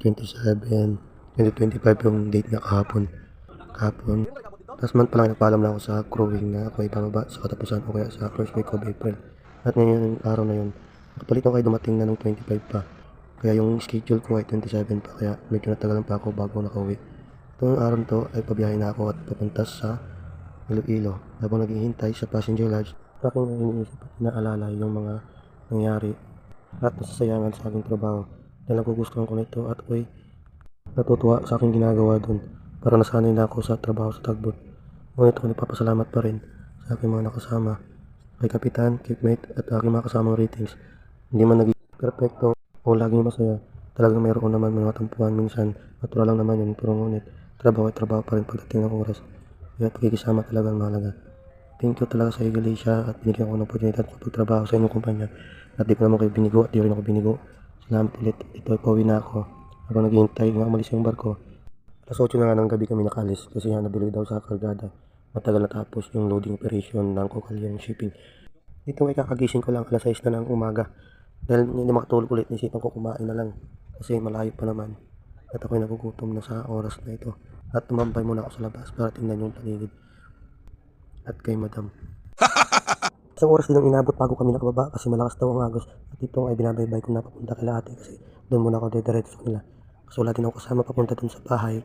27, 2025 yung date niya kahapon. Kahapon. Last month pa lang nagpaalam na ako sa crewing na ako ay pababa sa katapusan o kaya sa first week of April. At ngayon, yung araw na yun, kapalit ko kayo dumating na ng 25 pa. Kaya yung schedule ko ay 27 pa, kaya medyo natagalan pa ako bago nakauwi. Itong araw to ay pabiyahe na ako at papunta sa Iloilo. Habang naghihintay sa passenger lodge, aking iniisip at inaalala yung mga nangyari at nasasayangan sa aking trabaho. Dahil nagugustuhan ko nito at ako'y natutuwa sa aking ginagawa dun para nasanay na ako sa trabaho sa tagbot. Ngunit ako nagpapasalamat pa rin sa aking mga nakasama, kay Kapitan, Kipmate at aking mga kasamang ratings. Hindi man naging perfecto o laging masaya, talagang mayroon naman mga tampuhan minsan. Natural lang naman yun, pero ngunit trabaho ay trabaho pa rin pagdating ng oras. Kaya pagkikisama talaga ang mahalaga. Thank you talaga sa iyo, Galicia, at binigyan ko ng oportunidad sa pagtrabaho sa inyong kumpanya. At di ko naman kayo binigo at di rin ako binigo. Salamat ulit. Ito pauwi na ako. Habang naghihintay nga umalis yung barko. Alas 8 na nga ng gabi kami nakalis kasi nga naduloy daw sa kargada. Matagal natapos yung loading operation ng Kokalyang shipping. Dito ay kakagising ko lang alas 6 na ng umaga. Dahil hindi makatulog ulit, nisipan ko kumain na lang. Kasi malayo pa naman. At ako'y nagugutom na sa oras na ito. At tumambay muna ako sa labas para tingnan yung paligid. At kay madam. Isang oras din ang inabot bago kami nakababa kasi malakas daw ang agos. At dito ay binabaybay ko na papunta kay ate kasi doon muna ako dediretso sa kanila. Kasi wala din ako kasama papunta dun sa bahay